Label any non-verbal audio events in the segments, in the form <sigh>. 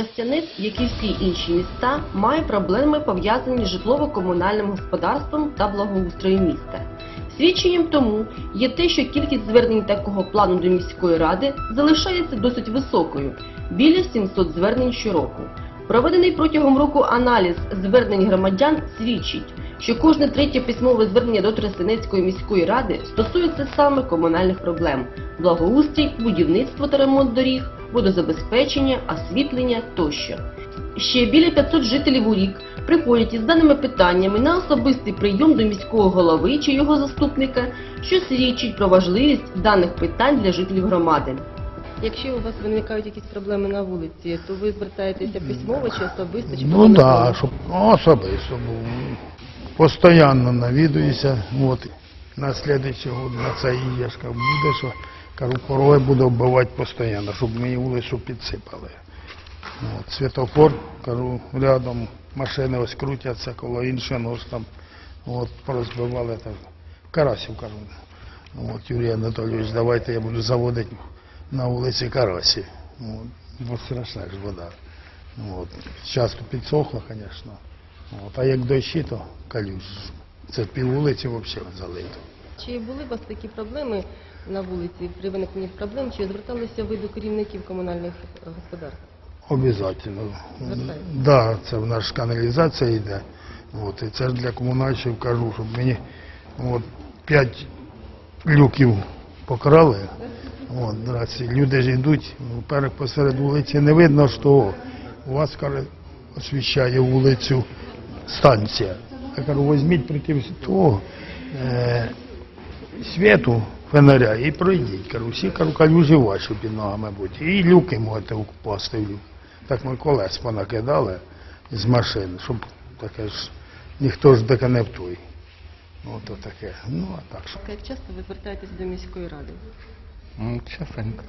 Тростянець, як і всі інші міста, має проблеми пов'язані з житлово-комунальним господарством та благоустроєм міста. Свідченням тому є те, що кількість звернень такого плану до міської ради залишається досить високою біля 700 звернень щороку. Проведений протягом року аналіз звернень громадян свідчить, що кожне третє письмове звернення до Тростянецької міської ради стосується саме комунальних проблем: благоустрій, будівництво та ремонт доріг, водозабезпечення, освітлення тощо. Ще біля 500 жителів у рік приходять із даними питаннями на особистий прийом до міського голови чи його заступника, що свідчить про важливість даних питань для жителів громади. Якщо у вас виникають якісь проблеми на вулиці, то ви звертаєтеся письмово чи особисто, чи Ну так, да, щоб особисто був. Постоянно навідуюся. От на слідуючий год на це і ж буде, що кажу, порой буду вбивати постійно, щоб мені вулицю підсипали. От, світофор, кажу, рядом машини ось крутяться коло іншого, ну, ж там от, порозбивали так. Карасів кажу. От, Юрій Анатолійович, давайте я буду заводити на вулиці Карасі. От, бо страшна ж вода. От. Часто підсохло, звісно. От. А як дощі, то калюж. Це пів вулиці взагалі залито. Чи були у вас такі проблеми на вулиці при виникненні проблем? Чи зверталися ви до керівників комунальних господарств? Обязательно. Звертаєтесь? Да, це в нас каналізація йде. От, і це ж для комунальщиків кажу, щоб мені от, п'ять люків покрали. От, здрасте. Люди ж йдуть, ну, перед посеред вулиці не видно, що у вас каже, освіщає вулицю станція. Я кажу, візьміть проти того е, світу фонаря і пройдіть. Кажу, всі кажу, калюжі ваші під ногами будуть. І люки можете впасти в люк. Так ми колес понакидали з машин, щоб таке ж ніхто ж таке не в той. Ну, то таке. Ну, а так що. Як часто ви звертаєтесь до міської ради? Ну, частенько.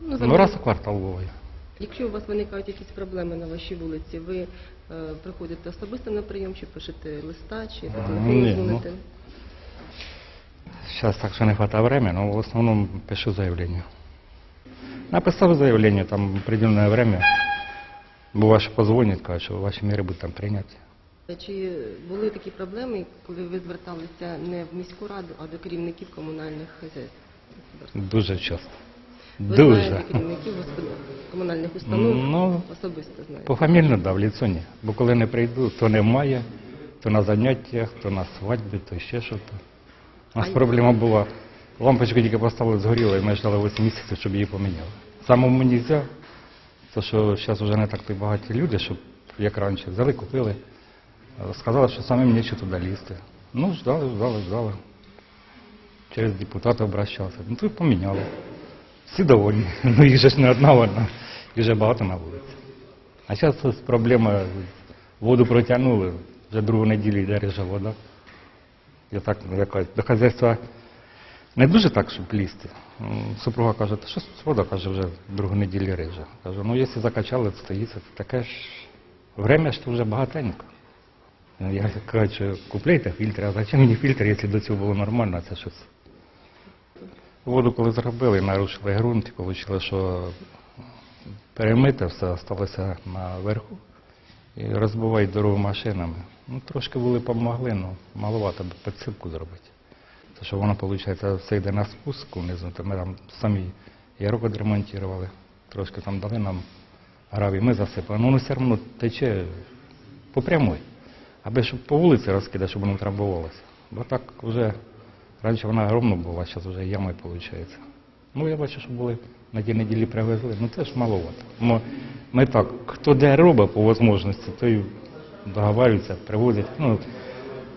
Ну, Ну, раз у квартал буває. Якщо у вас виникають якісь проблеми на вашій вулиці, ви е, приходите особисто на прийом, чи пишете листа, чи А, телефону ні, дзвоните? Зараз так що не вистачає времени, но в основному пишу заявлення. Написав заявлення, там определенне время. Буває, що позвонять, кажуть, що ваші міри будуть там прийняті. Чи були такі проблеми, коли ви зверталися не в міську раду, а до керівників комунальних хазяйств? Дуже часто. Ви Дуже. знаєте керівників комунальних установ Ну, особисто знаєте? Пофамільно, да, в ліцо ні. Бо коли не прийду, то немає, то на заняттях, то на свадьбі, то ще щось. У нас проблема була. Лампочку тільки поставили, згоріла, і ми ждали 8 місяців, щоб її поміняли. Самому не можна, то що зараз вже не так багаті люди, щоб як раніше взяли, купили. Сказали, що самим нічого туди лізти. Ну, ждали, ждали, ждали. Через депутата обращався. Ну, то поміняли. Всі довольні. <laughs> Ну, їх же ж не одна вона, їх же багато на вулиці. А зараз проблема, воду протягнули, вже другу неділю йде режа вода. Я так, ну, якось, до хазяйства не дуже так, щоб лізти. Супруга каже, та що вода, каже, вже другу неділю реже. Кажу, ну якщо закачали, то стоїться, то таке ж время ж то вже багатенько. Ну, Я кажу, купляйте фільтри, а зачем мені фільтр, якщо до цього було нормально, це щось. Воду коли зробили, нарушили ґрунт, і вийшло, що перемите все залишилося наверху і розбивають дорогу машинами. Ну, трошки були помогли, але маловато би підсипку зробити. То що воно, виходить, все йде на спуск внизу, то ми там самі ярок відремонтували, трошки там дали нам гравій, ми засипали. Ну, воно все одно тече по прямой. Аби щоб по вулиці розкидати, щоб воно трамбувалося. Бо так вже раніше вона огромна була, зараз вже ями виходить. Ну, я бачу, що були на ті неділі привезли, ну це ж маловато. Ми, так, хто де робить по можливості, той договарюється, привозять. Ну,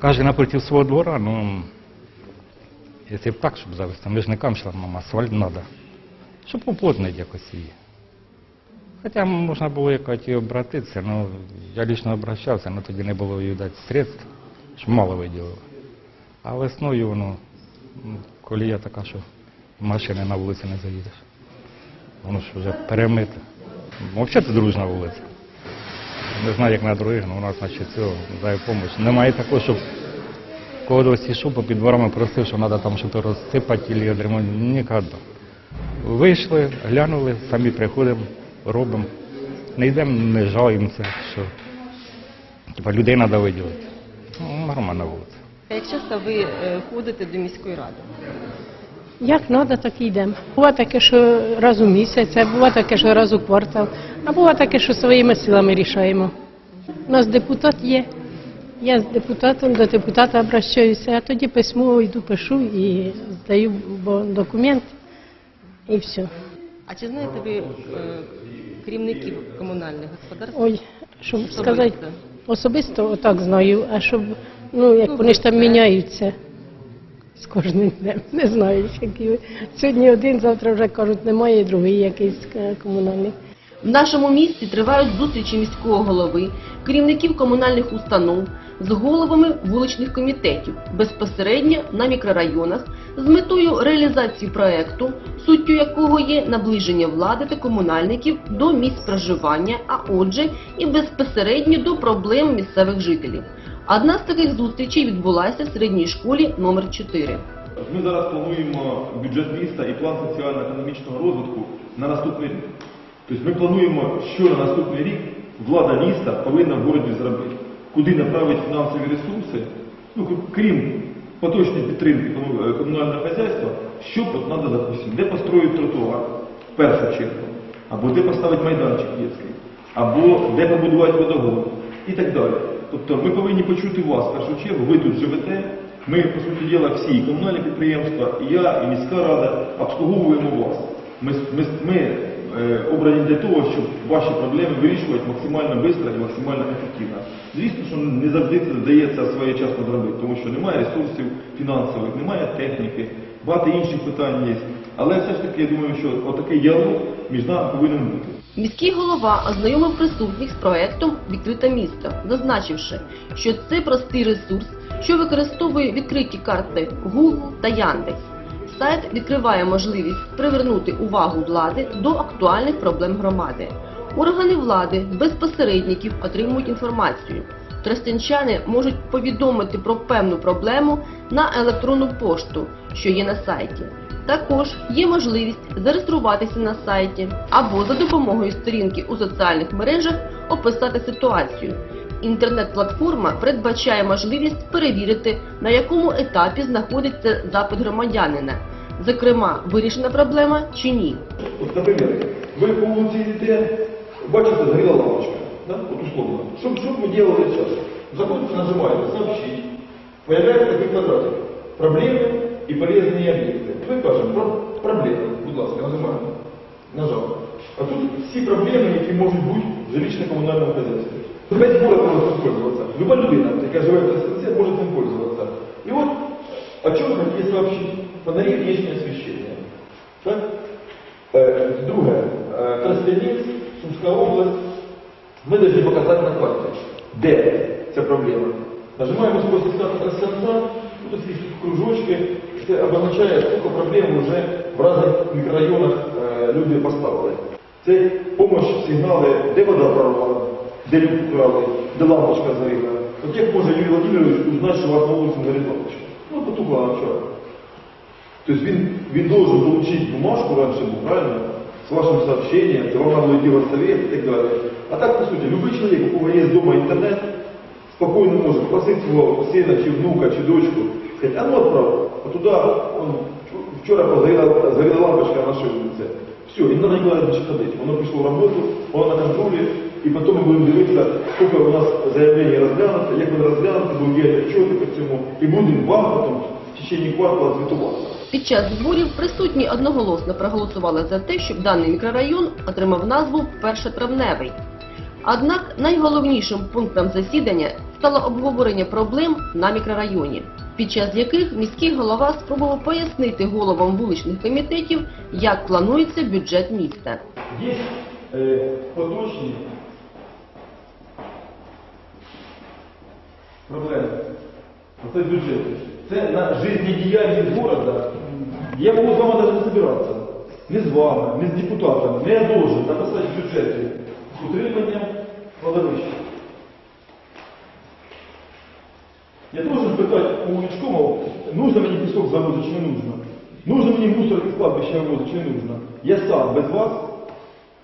кожен напроти свого двора, ну, якщо б так, щоб завести, ми ж не нам асфальт треба. Щоб уплотнити якось її. Хоча можна було якось і обратитися, ну, я лично обращався, але тоді не було їй дати средств, щоб мало виділили. А весною воно, ну, колія така, що машини на вулиці не заїдеш. Воно ж вже перемите. Взагалі це дружна вулиця. Не знаю, як на других, але у нас значить цього дає допомогу. Немає такого, щоб когось ішов по під дворами просив, що треба там щось розсипати або відремонтувати. Ніколи. Вийшли, глянули, самі приходимо, робимо. не йдемо, не жалуємося, що типа, людей треба виділити. Ну, нормальна вулиця. Як часто ви е, ходите до міської ради? Як треба, так і йдемо. Буває таке, що раз у місяць, а буває таке, що раз у квартал, а буває таке, що своїми силами рішаємо. У нас депутат є. Я з депутатом до депутата обращаюся, а тоді письмо йду, пишу і здаю документ і все. А чи знаєте ви е, керівників комунальних господарств? Ой, щоб Особисто. сказати, особисто отак знаю, а щоб, ну, як вони ж там міняються з кожним днем, не знаю, які. Сьогодні один, завтра вже кажуть, немає, другий якийсь е, комунальний. В нашому місті тривають зустрічі міського голови, керівників комунальних установ з головами вуличних комітетів безпосередньо на мікрорайонах з метою реалізації проекту, суттю якого є наближення влади та комунальників до місць проживання, а отже і безпосередньо до проблем місцевих жителів. Одна з таких зустрічей відбулася в середній школі номер 4 Ми зараз плануємо бюджет міста і план соціально-економічного розвитку на наступний рік. Тобто ми плануємо, що на наступний рік влада міста повинна в городі зробити, куди направити фінансові ресурси, ну, крім поточної підтримки е, комунального хазяйства, що треба, допустим, де построїти тротуар в першу чергу, або де поставити майданчик дитячий, або де побудувати водогон і так далі. Тобто ми повинні почути вас в першу чергу, ви тут живете, ми, по суті діла, всі і комунальні підприємства, і я, і міська рада обслуговуємо вас. Ми, ми, ми е, обрані для того, щоб ваші проблеми вирішувати максимально швидко і максимально ефективно. Звісно, що не завжди це вдається своєчасно зробити, тому що немає ресурсів фінансових, немає техніки, багато інших питань є. Але все ж таки, я думаю, що отакий діалог між нами повинен бути. Міський голова ознайомив присутніх з проектом Відкрите місто, зазначивши, що це простий ресурс, що використовує відкриті карти Google та Яндекс. Сайт відкриває можливість привернути увагу влади до актуальних проблем громади. Органи влади без посередників отримують інформацію. Тростянчани можуть повідомити про певну проблему на електронну пошту, що є на сайті. Також є можливість зареєструватися на сайті або за допомогою сторінки у соціальних мережах описати ситуацію. Інтернет-платформа передбачає можливість перевірити, на якому етапі знаходиться запит громадянина, зокрема, вирішена проблема чи ні. От, наприклад, ви по вулиці йдете, бачите, згоріла лампочка, да? от условно. Що, що б ви робили зараз? Заходите, нажимаете «Сообщить», появляется такой квадратик. Проблемы и полезные объекты. Ми кажемо про проблеми. Будь ласка, нажимаємо. Нажав. А тут всі проблеми, які можуть бути в жилищно-комунальному хозяйстве. Весь город може цим пользоваться. Люба людина, яка живе в СНЦ, може цим пользоваться. І от о чем хотели сообщить? Фонари внешнее освещение. Так? Е, Друге, е, Тростянець, Сумська область. Ми повинні показати на карті, де ця проблема. Нажимаємо сквозь статус Тростянця, тут ці кружочки, це обозначає, скільки проблем вже в різних мікрорайонах е, люди поставили. Це допомога, сигнали, де вода прорвала, де люк вкрали, де лампочка згоріла. От як може Юрій Владимирович узнати, що у вас на вулиці горить лампочка? Ну, потухла вчора. То есть він, він должен получить бумажку раньше был, правильно? С вашим сообщением, это вам надо идти в совет и так далее. А так, по сути, любой человек, у кого есть дома интернет, спокойно может попросить своего сына, чи внука, чи дочку, сказать, а ну отправь, а туда, он, вчора позагорела загорела лампочка на нашей улице. Все, и не надо никуда больше ходить. Оно пришло в работу, оно на контроле, и потом мы будем дивитися, сколько у нас заявлений розглянуто, як вони розглянуті, будемо діяти отчети по цьому, і будемо вам потом в течение квартала звітувати. Під час зборів присутні одноголосно проголосували за те, щоб даний мікрорайон отримав назву Першотравневий. Однак найголовнішим пунктом засідання стало обговорення проблем на мікрорайоні, під час яких міський голова спробував пояснити головам вуличних комітетів, як планується бюджет міста. Є е, поточні проблеми. Оце бюджет. Це на життєдіяльність города. Я можу з вами навіть не збиратися. Не з вами, не з депутатами. Не я должен написати в бюджеті з утриманням кладовища. Я должен питати у Лучкова, нужно мені пісок завозити чи не нужно. Нужно мені мусор із кладбища вивозити чи не нужно. Я сам без вас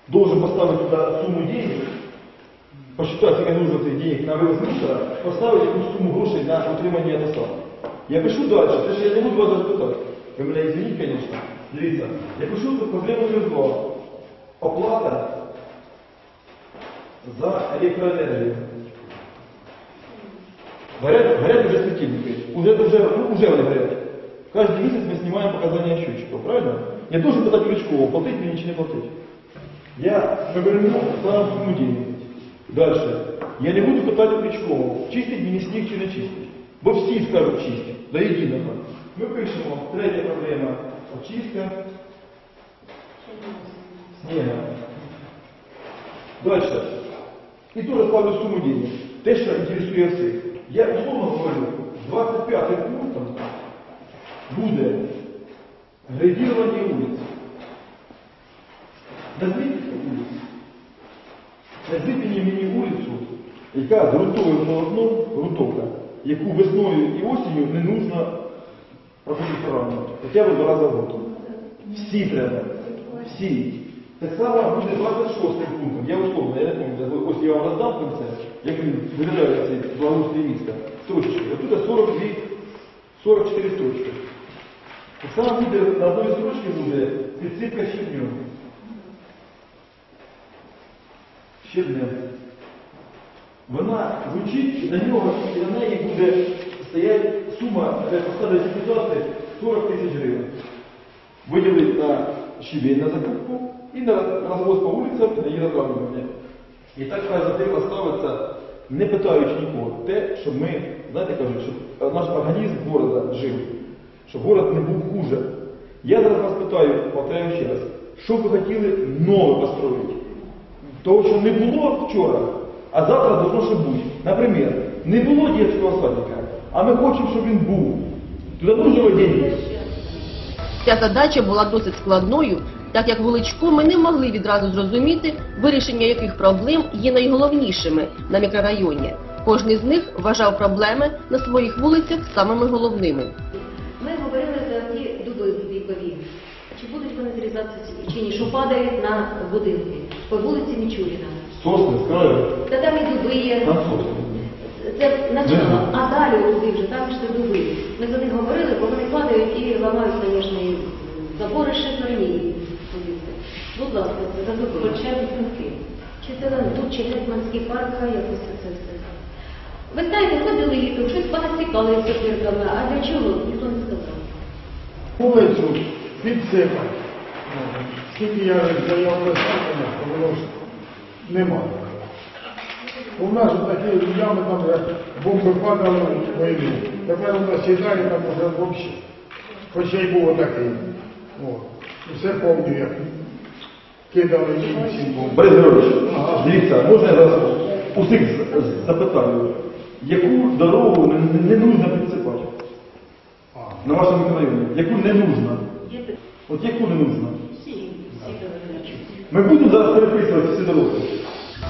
должен поставить туда сумму денег, посчитать, сколько нужно этих денег на вивоз мусора, поставити якусь суму грошей на утримання доставки. Я пишу далі, це ж я не буду вас запитати. Ви мене извиніть, звісно. Дивіться, я пишу тут проблему номер два. Оплата за електроенергію. Горят, горят уже светильники. Уже, уже, ну, уже они горят. Каждый месяц мы снимаем показания счетчиков, правильно? Я должен подать Крючкову, платить мне ничего не платить. Я поверну сам сумму денег. Дальше. Я не буду питати Крючкову, чистить мені сніг чи не чистить. Бо всі скажуть чистить, до єдиного. Ми пишемо, третя проблема, очистка снега. Дальше. І теж ставлю суму денег. Те, що інтересує всіх. Я условно говорю, 25 пунктом буде градирование вулиць. Назвіть вулицю. Назвіть мені вулицю, яка ґрунтовим полотном, ґрунтовка, яку весною і осінню не нужно проходити рано. Хоча б два рази в год. Всі треба. Всі. Так само буде 26 пунктом. Я условно, я не пам'ятаю, ось я вам роздам кінці, як він виглядає цей благоустрій міста. Точки. Отут 42, 44 точки. Так само буде на одній строчці буде підсипка щебнем. Щебнем. Вона звучить, на нього і на неї буде стояти сума, де поставить депутати 40 тисяч гривень. Виділить на щебень на закупку і на розвоз по вулицям, на її розравнювання. І так хай затема ставиться, не питаючи нікого, те, щоб ми, знаєте, кажуть, щоб наш організм города жив, щоб город не був хуже. Я зараз вас питаю, повторяю ще раз, що ви хотіли нове построїти? Того, що не було вчора, а завтра должно ще бути. Наприклад, не було дитячого садика, а ми хочемо, щоб він був. Туди нужно деньги. Ця задача була досить складною, так як величку ми не могли відразу зрозуміти, вирішення яких проблем є найголовнішими на мікрорайоні. Кожний з них вважав проблеми на своїх вулицях самими головними. Ми говорили за ті дуби вікові. Чи будуть вони зрізатися чи ні, що падають на будинки по вулиці Мічуріна. Сосни, скажи, Та там і дуби є. там сосни. Це начало, а далі туди вже там ж дуби. Ми за них говорили, бо вони падають і ламають, звісно, забори шиферні. Будь ласка, це за дуби. Хоча думки. Чи це тут, чи Гетьманський парк, хай якось це все. Ви знаєте, ходили літом, щось понасікали циферками, а для чого? Ніхто не сказав. Вулицю підсипати. Скільки я заяв писати, воно ж немає. У нас такі ями там бомби падали в війну. Тепер воно сідає там уже взагалі. Хоча й було такий. О, все як кидали. Борис Григорович, дивіться, можна я зараз усіх запитаю, яку дорогу не, не, не нужно підсипати на вашому мікрорайоні? Яку не нужно? От яку не нужно? Ми будемо зараз переписувати всі дороги.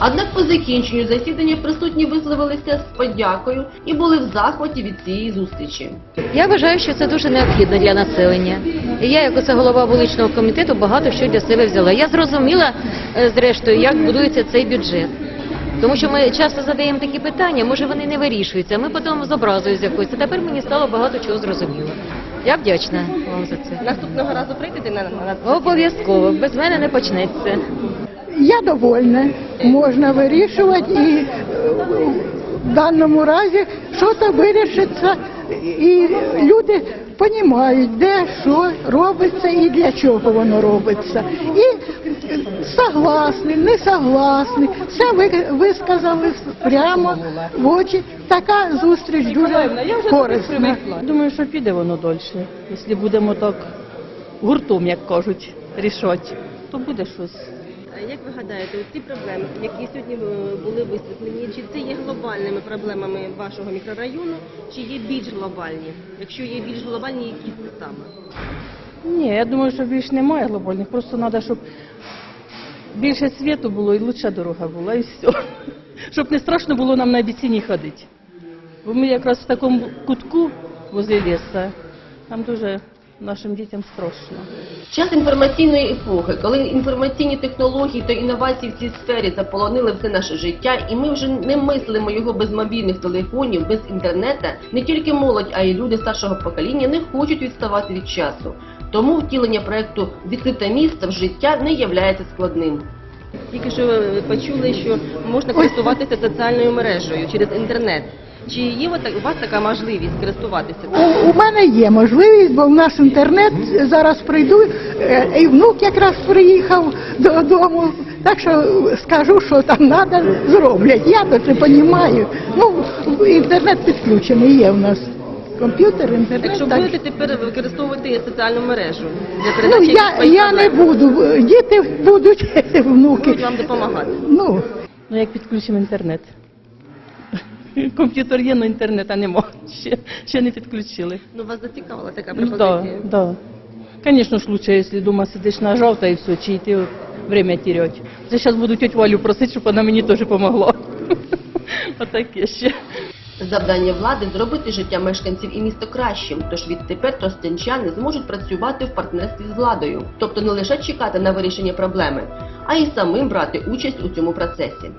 Однак по закінченню засідання присутні висловилися з подякою і були в захваті від цієї зустрічі. Я вважаю, що це дуже необхідно для населення. І я, як оце голова вуличного комітету, багато що для себе взяла. Я зрозуміла, е, зрештою, як будується цей бюджет. Тому що ми часто задаємо такі питання, може вони не вирішуються. Ми потім з образою з якоюсь. А тепер мені стало багато чого зрозуміло. Я вдячна вам за це. Наступного разу прийдете на, на Обов'язково, без мене не почнеться. Я довольна. Можна вирішувати і е, в даному разі щось вирішиться, і люди розуміють, де що робиться і для чого воно робиться. І согласні, не согласні, все ви висказали прямо в очі. Така зустріч дуже корисна. Думаю, що піде воно дольше. Якщо будемо так гуртом, як кажуть, рішати, то буде щось. Як ви гадаєте, ці проблеми, які сьогодні е, були висвітлені, чи це є глобальними проблемами вашого мікрорайону, чи є більш глобальні? Якщо є більш глобальні, які це саме? Ні, я думаю, що більш немає глобальних. Просто треба, щоб більше світу було і лучша дорога була, і все. Щоб не страшно було нам на обіцяні ходити. Бо ми якраз в такому кутку возле лісу, там дуже Нашим дітям страшно. Час інформаційної епохи, коли інформаційні технології та інновації в цій сфері заполонили все наше життя, і ми вже не мислимо його без мобільних телефонів, без інтернету, не тільки молодь, а й люди старшого покоління не хочуть відставати від часу. Тому втілення проекту Відкрите місто в життя не являється складним. Тільки що почули, що можна користуватися соціальною мережею через інтернет. Чи є у вас така можливість користуватися? У, у мене є можливість, бо в наш інтернет зараз прийду, е, і внук якраз приїхав додому. Так що скажу, що там треба, зроблять. Я то це розумію. Ну, інтернет підключений є в нас. Комп'ютер, інтернет. Якщо так. будете тепер використовувати соціальну мережу для Ну, я, я не буду, діти будуть, <laughs> внуки. будуть вам допомагати. Ну, Ну як підключимо інтернет? <laughs> Комп'ютер є, але інтернету нема. Ще, ще не підключили. Ну вас зацікавила така пропозиція. да, да. Конечно ж лучше, если дома сидиш нажав та і все, чи йти от время терять. Це зараз буду тетю Валю просити, щоб вона мені теж допомогла. <laughs> Отаке ще. Завдання влади зробити життя мешканців і місто кращим, тож відтепер тростянчани зможуть працювати в партнерстві з владою, тобто не лише чекати на вирішення проблеми, а й самим брати участь у цьому процесі.